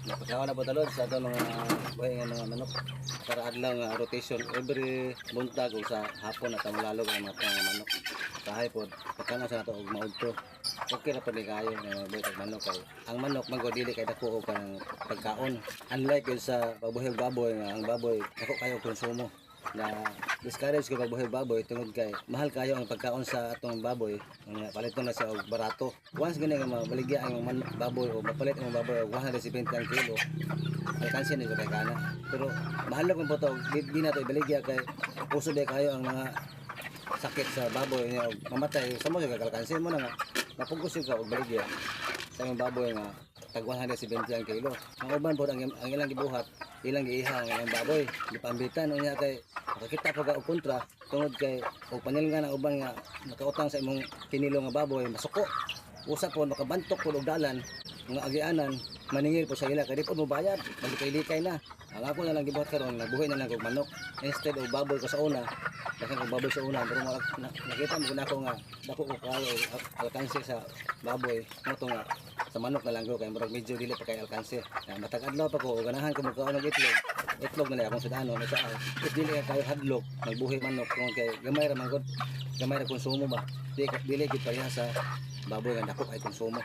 Napakawa na po talod sa ito mga buhay nga mga manok. Para adlaw nga rotation every buntag o sa hapon at malalog ang mga manok. Kahay po, pagkano sa nato og maudto. Okay na po ni kayo nga buhay tag manok kay ang manok magwadili kay dako og kanang pagkaon. Unlike sa baboy nga ang baboy dako kayo konsumo na discourage ko pagbuhay baboy tungod kay mahal kayo ang pagkaon sa atong baboy. Nga paliton na siya og barato. Once gani nga mabaligya ang man baboy o mapalit ang baboy og 170 ang kilo alkansin nito kay kana. Pero mahal lang po to di, di na to ibaligya kay puso ba kayo ang mga sakit sa baboy og mamatay. Sa mo ka alkansin mo na nga napugos ka og baligya sa imong baboy nga tag 170 ang kilo. Ang uban po ang, ang ilang gibuhat ilang giiha ang baboy. Gipambitan unya kay makakita pa ka og kontra tungod kay og panilngan ang uban nga nakautang sa imong kinilo nga baboy masuko. Usa po makabantok po dalan nga agianan maningil po sa ila kay di po mo bayad maglikay-likay na. Ang ako na lang gibuhat karon nabuhay na lang og manok. Instead og baboy ko sa una Dakan kong baboy sa una, pero na, nakita mo na ako nga, dako ko kayo, al- alkanse sa baboy, mo nga, sa manok na lang ko, kaya marag medyo dili pa kay alkanse. Na, matag adlaw pa ko, ganahan ko magkaon ng itlog, itlog na akong sudano, may saa, if dili ka kayo hadlok, magbuhay manok, kung kay gamay ra man gud, gamay ra konsumo ba, dili, dili gid pareha sa baboy nga dako kay konsumo.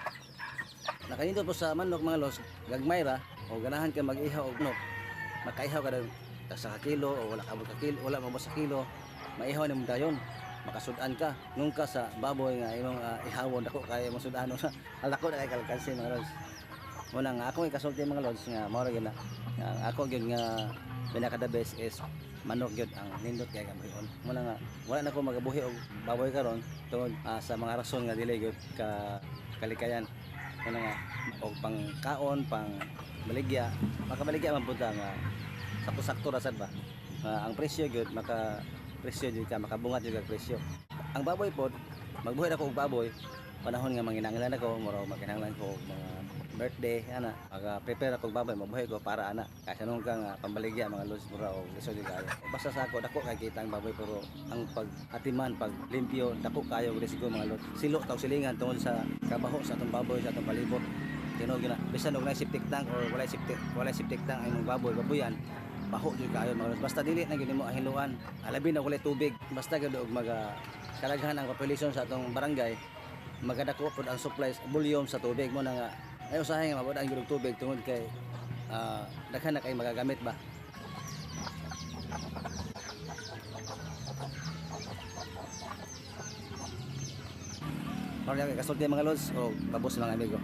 Nakahindot po sa manok mga los, gagmay ra, o ganahan ka mag-ihaw og manok, makaihaw ka sa kilo o wala ka ka kilo, wala mo sa kilo, maihaw ni mo dayon makasudan ka. Nung ka sa baboy nga imong uh, ihawon dako kay mo sudano sa alako na kay kalkansi mga lods. Muna nga ako ikasulti mga lods nga mao gyud na. Nga ako gyud nga pinaka the best is manok gyud ang nindot kay gamay muna nga wala na ko magabuhi og baboy karon tungod ah, sa mga rason nga dili gyud ka kalikayan. Muna nga og pang kaon pang baligya makabaligya man punta nga sakto-sakto ra sad ba? Ah, ang presyo gyud maka presyo jud ka makabungat ka presyo. Ang baboy pod magbuhay ako og baboy panahon nga manginanglan ako mura maginanglan ko mga birthday ana aga prepare ako og baboy mabuhay ko para ana. Kasi nung ka nga pambaligya mga lods mura og lisod jud kayo basta sa ako dako kay kita ang baboy pero ang pag atiman pag limpyo dako kayo og risgo mga lods. Silo taw silingan tungod sa kabaho sa atong baboy sa atong palibot. Tinog na bisan og na septic tank or wala septic wala septic tank imong baboy baboyan baho jud kayo mga basta dili na gid mo ahiluan alabi na walay tubig. Basta gid og maga kalaghan ang population sa atong barangay magadako pod ang supplies volume sa tubig. Mo na nga ay usahay nga mabod ang og tubig tungod kay ah, daghan na kay magagamit ba. Kay kasulti mga lods. O babos mga amigo